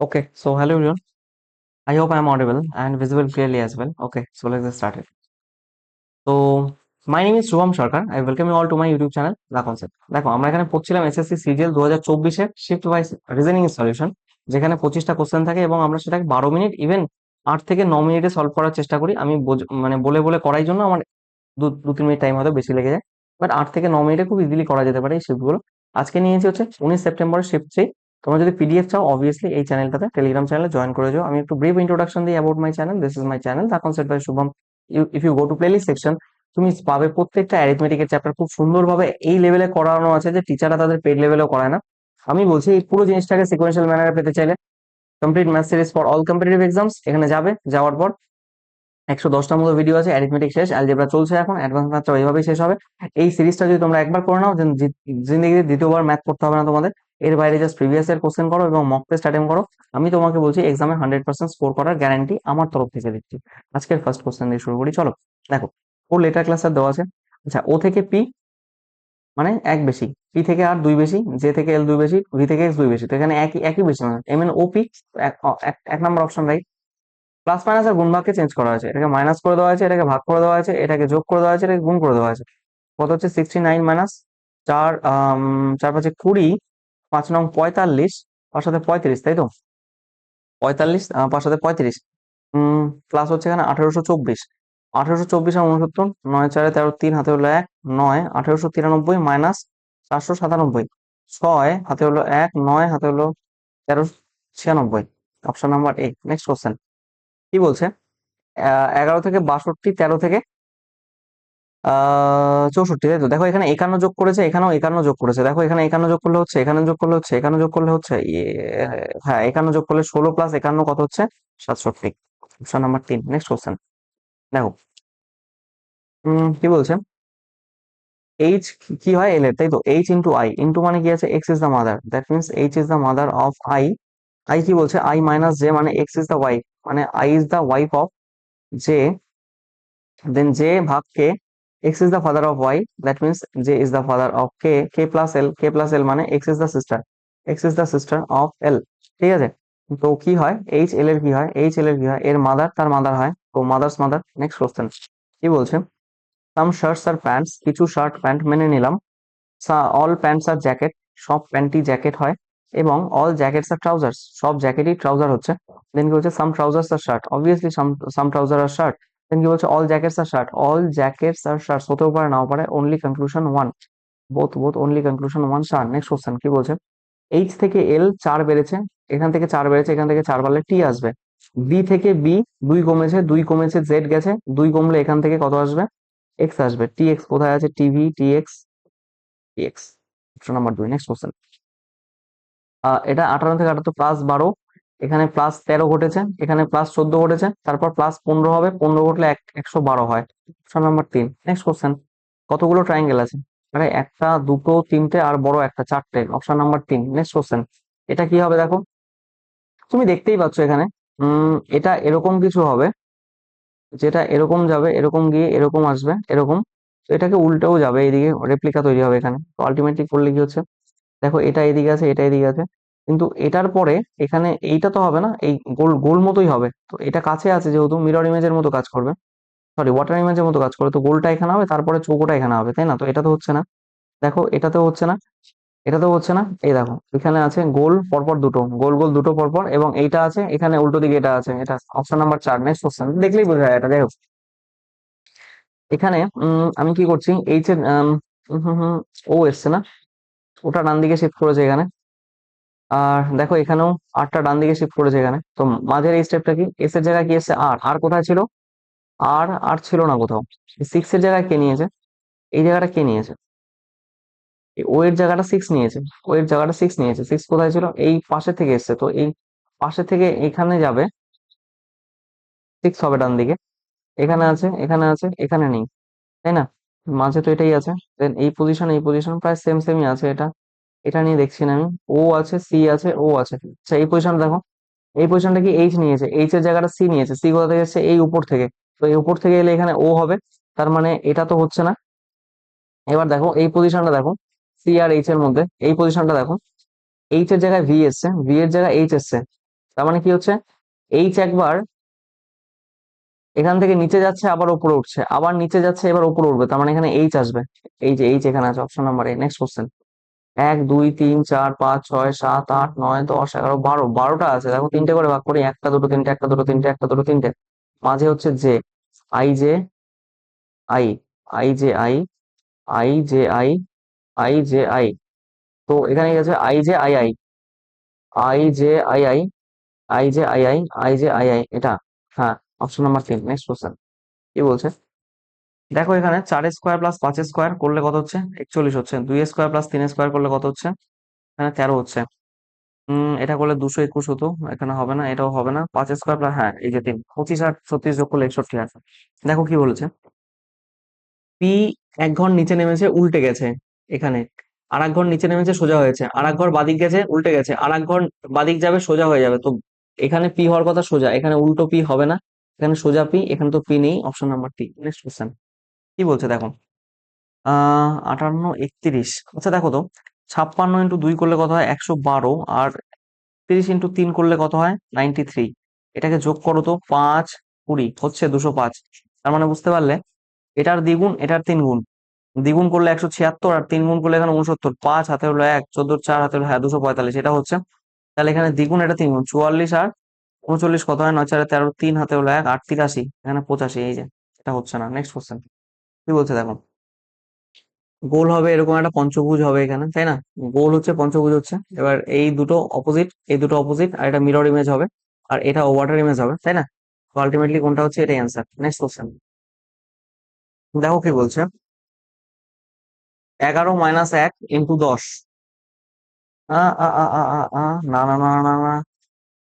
Okay, so hello everyone. I hope I am audible and visible clearly as well. Okay, so let's get started. So my name is Shubham Sarkar. I welcome you all to my YouTube channel, The Concept. দেখো আমরা এখানে পড়ছিলাম SSC CGL দু হাজার চব্বিশের shift wise reasoning solution যেখানে পঁচিশটা question থাকে এবং আমরা সেটাকে বারো মিনিট ইভেন আট থেকে ন মিনিটে সলভ করার চেষ্টা করি আমি মানে বলে বলে করার জন্য আমার দু দু তিন মিনিট টাইম হয়তো বেশি লেগে যায় বাট আট থেকে ন মিনিটে খুব ইজিলি করা যেতে পারে এই শিফটগুলো আজকে নিয়েছি হচ্ছে উনিশ সেপ্টেম্বরের শিফট থ্রি তোমরা যদি পিডিএফ চাও অবভিয়াসলি এই চ্যানেলটাতে টেলিগ্রাম চ্যানেলে জয়েন করে যাও। আমি একটু ব্রিফ ইন্ট্রোডাকশন দিই about my channel this is my channel the concept by Shubham if you go to playlist section তুমি পাবে প্রত্যেকটা অ্যারিথমেটিকের চ্যাপ্টার খুব সুন্দরভাবে এই লেভেলে করানো আছে যে টিচাররা তাদের পেড লেভেলেও করায় না। আমি বলছি এই পুরো জিনিসটাকে সিকোয়েন্সিয়াল ম্যানারে পেতে চাইলে complete math series for all competitive exams এখানে যাবে, যাওয়ার পর একশো দশটার মতো ভিডিও আছে অ্যারিথমেটিক শেষ অ্যালজেব্রা চলছে এখন অ্যাডভান্স ম্যাথটা এইভাবেই শেষ হবে। এই সিরিজটা যদি তোমরা একবার করে নাও জিন্দগিতে দ্বিতীয়বার ম্যাথ করতে হবে না তোমাদের এর বাইরে জাস্ট প্রিভিয়াস এর কোশ্চেন করো এবং মক টেস্ট অ্যাটেম্প করো। আমি তোমাকে বলছি এক্সামে হান্ড্রেড পার্সেন্ট স্কোর করার গ্যারান্টি আমার তরফ থেকে দিচ্ছি। আজকের ফার্স্ট কোশ্চেন দিয়ে শুরু করি, চলো। দেখো, ওর লেটার ক্লাসের দেওয়া আছে। আচ্ছা ও থেকে পি মানে এক বেশি পি থেকে আর দুই বেশি জে থেকে এল দুই বেশি ভি থেকে এক্স দুই বেশি। তো এখানে একই একই বেশি মানে এম এন ও পি এক নম্বর অপশন রাইট প্লাস মাইনাস আর গুণ ভাগকে চেঞ্জ করা হয়েছে। এটাকে মাইনাস করে দেওয়া হয়েছে, এটাকে ভাগ করে দেওয়া হয়েছে, এটাকে যোগ করে দেওয়া হয়েছে, এটাকে গুণ করে দেওয়া হয়েছে। কত হচ্ছে? সিক্সটি নাইন মাইনাস চার চার পাঁচে কুড়ি পাঁচ নং পঁয়তাল্লিশ পাঁচ সাথে পঁয়ত্রিশ, তাই তো? পঁয়তাল্লিশ পাঁচ সাথে পঁয়ত্রিশ। প্লাস হচ্ছে এখানে আঠেরোশো চব্বিশ। আঠেরোশো চব্বিশ আর উনসত্তর নয় চারে তেরো, তিন হাতে হলো এক, নয়, আঠেরোশো তিরানব্বই মাইনাস চারশো সাতানব্বই। ছয় হাতে হলো এক, নয় হাতে হলো তেরো ছিয়ানব্বই। Option number A next question কি বলছে? এগারো থেকে বাষট্টি, তেরো থেকে চৌষট্টি তাই তো? দেখো এখানে একান্ন যোগ করেছে এখানেও একান্ন যোগ করেছে। দেখো এখানে একান্ন যোগ করলে হচ্ছে এখানে যোগ করলে হচ্ছে এখানে যোগ করলে হচ্ছে ইয়ে, হ্যাঁ একান্ন যোগ করলে ষোলো প্লাস একান্ন কত হচ্ছে? সাতষট্টি। অপশন নাম্বার তিন। নেক্সট কোশ্চেন দেখো উম কি বলছে? এইচ কি হয়? এল এর তাই তো? এইচ ইন্টু আই ইন্টু মানে কি আছে? X is the mother that means H is the mother of I I কি বলছে? আই মাইনাস জে মানে এক্স ইজ দ্য ওয়াইফ মানে I is the wife of J then J ভাগ k x is the father of y, that means j is the father of k k plus l, k plus l মানে x is the sister, x is the sister of l, ঠিক আছে? তো কি হয়? H l এর কি হয়? H l এর কি হয়? এর মাদার তার মাদার হয়। তো মাদার্স মাদার নেক্সট কোশ্চেন কি বলছে? সাম শার্টস আর প্যান্টস কিছু শার্ট প্যান্ট মেনে নিলাম। অল প্যান্টস আর জ্যাকেট সব প্যান্টই জ্যাকেট হয়। এবং অল জ্যাকেটস আর ট্রাউজার্স সব জ্যাকেটই ট্রাউজার হচ্ছে। দেন কি হচ্ছে? সাম ট্রাউজার্স আর shirt obviously some some trouser আর শার্ট কি বলছে? অল জ্যাকেটস আর শার্ট অল জ্যাকেটস আর শার্টস হতেও পারে নাও পারে only conclusion one both both only conclusion one shirt next question কি বলছে? এইচ থেকে এল চার বেড়েছে, এখান থেকে চার বেড়েছে, এখান থেকে চার বাড়লে টি আসবে। বি থেকে বি দুই কমেছে দুই কমেছে জেড গেছে, দুই কমলে এখান থেকে কত আসবে? এক্স আসবে। টি এক্স কোথায় আছে? TV T X T X option number দুই নেক্সট কোশ্চেন এটা আঠারো থেকে আঠারো প্লাস বারো এখানে প্লাস তেরো ঘটেছে, এখানে প্লাস চোদ্দ ঘটেছে, তারপর প্লাস পনেরো হবে, পনেরো ঘটলে এক, একশো বারো হয়। অপশন নাম্বার তিন। নেক্সট কোশ্চেন কতগুলো ট্রায়াঙ্গেল আছে? মানে একটা, দুটো, তিনটে আর বড় একটা, চারটে। অপশন নাম্বার তিন। নেক্সট কোশ্চেন এটা কি হবে দেখো? তুমি দেখতেই পাচ্ছ এখানে, উম, এটা এরকম কিছু হবে, যেটা এরকম যাবে, এরকম গিয়ে এরকম আসবে, এরকম। এটাকে উল্টেও যাবে, এইদিকে রেপ্লিকা তৈরি হবে এখানে। তো আলটিমেটলি করলে কি হচ্ছে? দেখো, এটা এদিকে আছে, এটা এদিকে আছে। কিন্তু এটার পরে এখানে এইটা তো হবে না, এই গোল গোল মতোই হবে। তো এটা কাছে আছে যেহেতু মিরর ইমেজের মতো কাজ করবে। সরি ওয়াটার ইমেজের মতো কাজ করবে। তো গোলটা এখানে হবে, তারপরে চৌকোটা এখানে হবে, তাই না? তো এটা তো হচ্ছে না। দেখো এটাতেও হচ্ছে না এটাতেও হচ্ছে না। এই দেখো, এখানে আছে গোল, পরপর দুটো। গোল গোল, দুটো, পরপর, এবং এইটা আছে, এখানে উল্টো দিকে এটা আছে। এটা অপশন নাম্বার চার নেক্সট কোশ্চেন দেখলেই বোঝা যায় এটা হোক এখানে আমি কি করছি এইচ এর ও এসছে না। ওটা ডান দিকে শিফট করেছে এখানে। আর দেখো এখানেও আটটা ডান দিকে শিফট করেছে এখানে। তো মাঝের এই স্টেপটা কি? এস এর জায়গায় কি এসছে? আর আর কোথায় ছিল? আর আর ছিল না কোথাও। সিক্স এর জায়গায় কে নিয়েছে? এই জায়গাটা কে নিয়েছে? ও এর জায়গাটা সিক্স নিয়েছে। ও এর জায়গাটা সিক্স নিয়েছে। সিক্স কোথায় ছিল? এই পাশে থেকে এসছে। তো এই পাশে থেকে এখানে যাবে সিক্স হবে ডান দিকে এখানে আছে এখানে আছে, এখানে নেই। তাই না? মাঝে তো এটাই আছে। দেন এই পজিশন এই পজিশন প্রায় সেম সেমই আছে এটা। এটা নিয়ে দেখছি না আমি। ও আছে সি আছে ও আছে। আচ্ছা এই পজিশন দেখো। এই পজিশনটা কি এইচ নিয়েছে? এইচ এর জায়গাটা সি নিয়েছে। সি কোথা থেকে এই উপর থেকে। তো এই উপর থেকে এলে এখানে ও হবে। তার মানে এটা তো হচ্ছে না। এবার দেখো, এই পজিশনটা দেখো। সি আর এইচ এর মধ্যে। এই পজিশনটা দেখো। এইচ এর জায়গায় ভি এসছে। ভি এর জায়গায় এইচ এসছে। তার মানে কি হচ্ছে? এইচ একবার এখান থেকে নিচে যাচ্ছে, আবার উপরে উঠছে। আবার নিচে যাচ্ছে, এবার উপরে উঠবে। তার মানে এখানে এইচ আসবে। এই যে এইচ এখানে আছে option number A next question এক, দুই, তিন, চার, পাঁচ, ছয়, সাত, আট, নয়, দশ, এগারো, বারো। বারোটা আছে। দেখো তিনটে করে ভাগ করি। একটা, দুটো, তিনটে, একটা, দুটো, তিনটে, একটা, দুটো, তিনটে। মাঝে হচ্ছে J. I J, I I, J, I I, J, I I, J, I. তো এখানে আছে I, J, I I. I, J, I I I, J, I I I, J, I I. এটা? হ্যাঁ অপশন নাম্বার তিন। Next question কি বলছে? দেখো এখানে চার স্কোয়ার প্লাস পাঁচ স্কোয়ার করলে কত হচ্ছে? একচল্লিশ হচ্ছে। দুই স্কোয়ার প্লাস তিন স্কোয়ার করলে কত হচ্ছে? এখানে তেরো হচ্ছে। এটা করলে দুশো একুশ হতো। এখানে হবে না, এটাও হবে না। পাঁচ স্কোয়ার প্লাস হ্যাঁ এই যে তিন, পঁচিশ আর ছত্রিশ যোগ করলে একষট্টি আছে। দেখো কি বলেছে? পি এক ঘর নিচে নেমেছে, উল্টে গেছে এখানে। আর এক ঘর নিচে নেমেছে, সোজা হয়েছে। আর এক ঘর বাদিক গেছে, উল্টে গেছে। আর এক ঘর বাদিক যাবে, সোজা হয়ে যাবে। তো এখানে পি হওয়ার কথা সোজা। এখানে উল্টো পি হবে না। এখানে সোজা পি এখানে তো পি নেই। Option number T next question কি বলছে দেখো? আটান্ন, একত্রিশ। আচ্ছা দেখো তো, ছাপ্পান্ন ইন্টু দুই করলে কত হয়? একশো বারো। আর তিরিশ ইন্টু তিন করলে কত হয়? নাইনটি থ্রি এটাকে যোগ করো তো, পাঁচ কুড়ি। হচ্ছে দুশো পাঁচ। তার মানে বুঝতে পারলে, এটার দ্বিগুণ, এটার তিন গুণ দ্বিগুণ করলে একশো ছিয়াত্তর আর তিন গুণ করলে এখানে উনসত্তর পাঁচ হাতে হলো এক, চোদ্দ, চার হাতে হলো হ্যাঁ দুশো পঁয়তাল্লিশ। এটা হচ্ছে, তাহলে এখানে দ্বিগুণ, এটা তিন গুণ চুয়াল্লিশ আর উনচল্লিশ কত হয়? নয়, চারে তেরো। তিন হাতে হলো এক আট তিরাশি এখানে পঁচাশি, এই যে। এটা হচ্ছে না। নেক্সট কোশ্চেন কি বলছে দেখো? গোল হবে এরকম একটা পঞ্চভুজ হবে এখানে, তাই না? গোল হচ্ছে, পঞ্চভুজ হচ্ছে। এবার এই দুটো অপোজিট এই দুটো অপোজিট আর এটা মিরর ইমেজ হবে আর এটা ওয়াটার ইমেজ হবে, তাই না? তো আলটিমেটলি কোনটা হচ্ছে এটাই অ্যান্সার নেক্সট কোশ্চেন দেখো কি বলছে। এগারো মাইনাস এক ইন্টু দশ। না না না না না।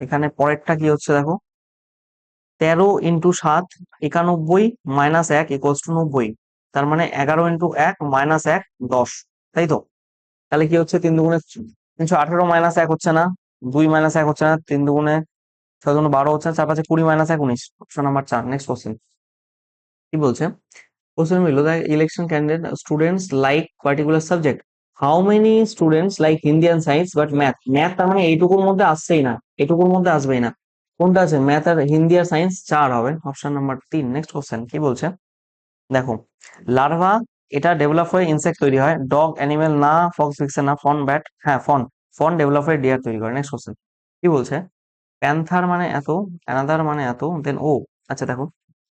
এখানে পরেরটা কি হচ্ছে দেখো? তেরো ইন্টু সাত, একানব্বই মাইনাস এক ইকোয়ালস টু নব্বই। তার মানে এগারো ইন্টু এক মাইনাস এক দশ, তাই তো? তাহলে কি হচ্ছে? তিন দুগুণে তিনশো আঠেরো মাইনাস এক হচ্ছে না, দুই মাইনাস এক হচ্ছে না, তিন দুগুণে ছয় দুগুণে বারো হচ্ছে না, চার পাঁচে কুড়ি মাইনাস এক উনিশ অপশন নাম্বার চার নেক্সট কোশ্চেন কি বলছে? কোশ্চেন হলো the election candidate students like particular subject how many students like Hindi and science but math math তার মানে এইটুকুর মধ্যে আসছেই না এটুকুর মধ্যে আসবেই না। কোনটা আছে? ম্যাথ আর হিন্দি আর সায়েন্স চার হবে অপশন নাম্বার তিন নেক্সট কোশ্চেন কি বলছে? দেখো লার্ভা এটা ডেভেলপ হয়ে ইনসেক্ট তৈরি হয়। ডগ অ্যানিমেল না ফক্স ফিক্সে না ফন ব্যাট হ্যাঁ ফন ফন ডেভেলপ হয়ে ডিয়ার তৈরি করে নেক্সট কোশ্চেন কি বলছে? প্যান্থার মানে এত অ্যানাদার মানে এত দেন ও আচ্ছা দেখো,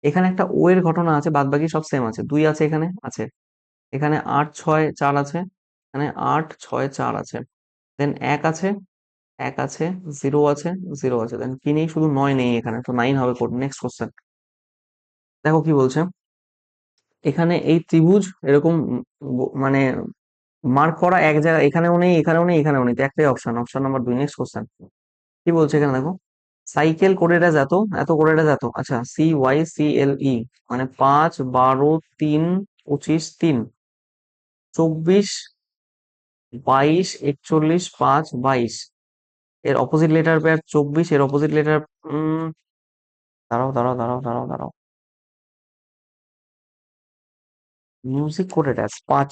এখানে একটা ও এর ঘটনা আছে বাদ বাকি সব সেম আছে, দুই আছে এখানে আছে, এখানে আট, ছয়, চার আছে, এখানে আট, ছয়, চার আছে দেন এক আছে এক আছে জিরো আছে জিরো আছে দেন কি নেই? শুধু নয় নেই এখানে, তো নাইন হবে কোড নেক্সট কোশ্চেন দেখো কি বলছে এখানে এই ত্রিভুজ এরকম মানে মার্ক করা এক জায়গায়, এখানেও নেই এখানেও নেই এখানেও নেই। তো একটাই অপশন অপশন নাম্বার দুই নেক্সট কোশ্চেন কি বলছে এখানে দেখো? সাইকেল কোডেটা এত এত কোডেটা যেত। আচ্ছা C Y C L E মানে পাঁচ, বারো, তিন, পঁচিশ, তিন। চব্বিশ, বাইশ, একচল্লিশ, পাঁচ, বাইশ। এর অপোজিট লেটার পেয়ার চব্বিশ, এর অপোজিট লেটার দাঁড়াও দাঁড়াও দাঁড়াও দাঁড়াও দাঁড়াও। মিউজিক কোডেড আছে পাঁচ।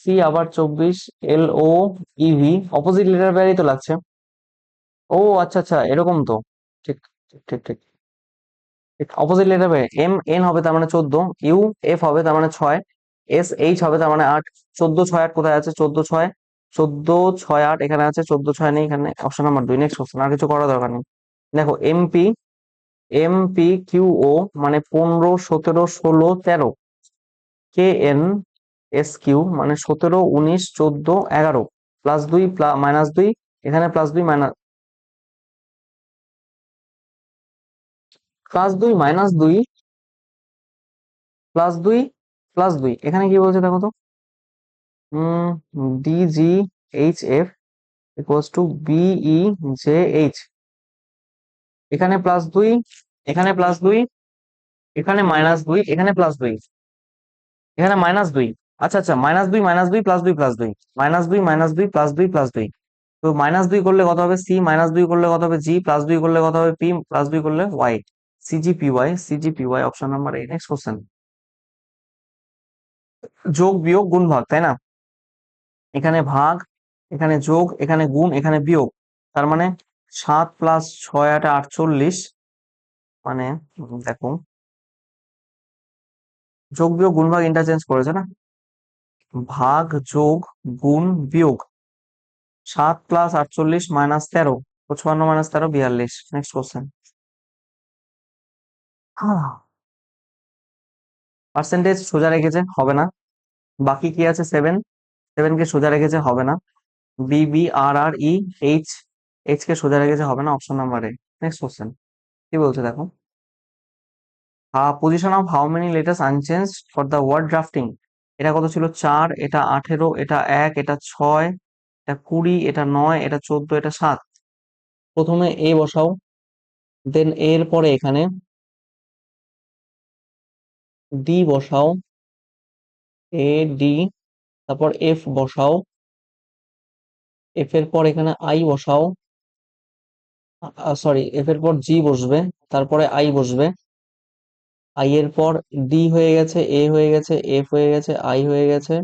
সি আবার চব্বিশ L O E V opposite letter পেয়ারই তো লাগছে। ও আচ্ছা আচ্ছা এরকম তো। ঠিক ঠিক ঠিক ঠিক। Opposite letter pair M N হবে তার মানে চোদ্দ ইউ এফ হবে তার মানে ছয় এস এইচ হবে তার মানে আট চোদ্দ ছয় আট কোথায় আছে? চোদ্দ ছয় চোদ্দ ছয় আট এখানে আছে চোদ্দ ছয় নেই এখানে অপশন নাম্বার দুই নেক্সট কোশ্চেন আর কিছু করার দরকার নেই। দেখো এমপি এমপি কিউ ও মানে পনেরো, সতেরো, ষোলো, তেরো। কে এন এস কিউ মানে সতেরো, উনিশ, চোদ্দ, এগারো। প্লাস দুই মাইনাস দুই, এখানে প্লাস দুই মাইনাস প্লাস দুই, মাইনাস দুই, প্লাস দুই প্লাস দুই। এখানে কি বলছে দেখো তো? D G H F equals to B E J H এখানে প্লাস দুই, এখানে প্লাস দুই, এখানে মাইনাস দুই, এখানে প্লাস দুই। এখানে মাইনাস দুই। আচ্ছা আচ্ছা মাইনাস দুই মাইনাস দুই প্লাস দুই প্লাস দুই। মাইনাস দুই মাইনাস দুই প্লাস দুই প্লাস দুই। তো মাইনাস দুই করলে কত হবে? সি মাইনাস দুই করলে কত হবে? জি প্লাস দুই করলে কত হবে? পি প্লাস দুই করলে Y C G P Y C G P Y option number eight next question যোগ, বিয়োগ, গুণ, ভাগ, তাই না? এখানে ভাগ, এখানে যোগ, এখানে গুণ, এখানে বিয়োগ। তার মানে সাত প্লাস ছয় আট আটচল্লিশ। মানে দেখো। যোগ বিয়োগ গুণ ভাগ ইন্টারচেঞ্জ করেছে না? ভাগ যোগ গুণ বিয়োগ। সাত প্লাস আটচল্লিশ মাইনাস তেরো, পঁচপান্ন মাইনাস তেরো, বিয়াল্লিশ। নেক্সট কোশ্চেন পার্সেন্টেজ সোজা রেখেছে, হবে না। বাকি কি আছে? সেভেন সেভেন কে সোজা রেখেছে, হবে না। B B R R E H H K সোজা রেখেছে হবে না option number A next question কি বলছে দেখো? Position of how many letters unchanged for the word drafting এটা কত ছিল? চার, এটা আঠেরো, এটা এক, এটা ছয়, এটা কুড়ি, এটা নয়, এটা চোদ্দ, এটা সাত। প্রথমে এ বসাও। দেন এর পরে এখানে ডি বসাও। এ ডি তারপর এফ বসাও। এফ এর পর এখানে আই বসাও। সরি এফ এর পর জি বসবে, তারপরে আই বসবে। আই এর পর ডি হয়ে গেছে এ হয়ে গেছে এফ হয়ে গেছে আই হয়ে গেছে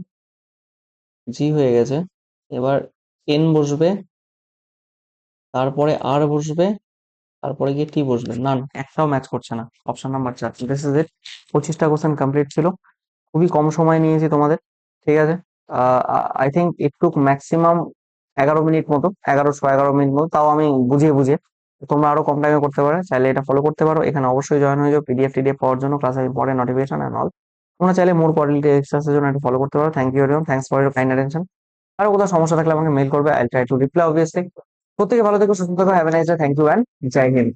জি হয়ে গেছে। এবার এন বসবে, তারপরে আর বসবে, তারপরে গিয়ে টি বসবে। না একটাও ম্যাচ করছে না অপশন নাম্বার চার। দিস ইজ ইট পঁচিশটা কোশ্চেন কমপ্লিট ছিল। খুবই কম সময় নিয়েছি তোমাদের, ঠিক আছে? I think it took maximum এগারো মিনিট মতো এগারোশো এগারো মিনিট মতো, তাও আমি বুঝিয়ে বুঝিয়ে। তোমরা আরও কম টাইমে করতে পারো, চাইলে এটা ফলো করতে পারো। এখানে অবশ্যই জয়েন হয়ে যাও পিডিএফ টিডিএফ পাওয়ার জন্য ক্লাস পরে নোটিফিকেশন এন্ড অল তোমরা চাইলে মোর কোয়ালিটি এক্সারসাইজের জন্য এটা ফলো করতে পারো। Thank you everyone thanks for your kind attention আর কোথাও সমস্যা থাকলে আমাকে মেল করবে I try to reply obviously প্রত্যেকে ভালো থেকো, সুস্থ থাকো have a nice day thank you and Jai Hind.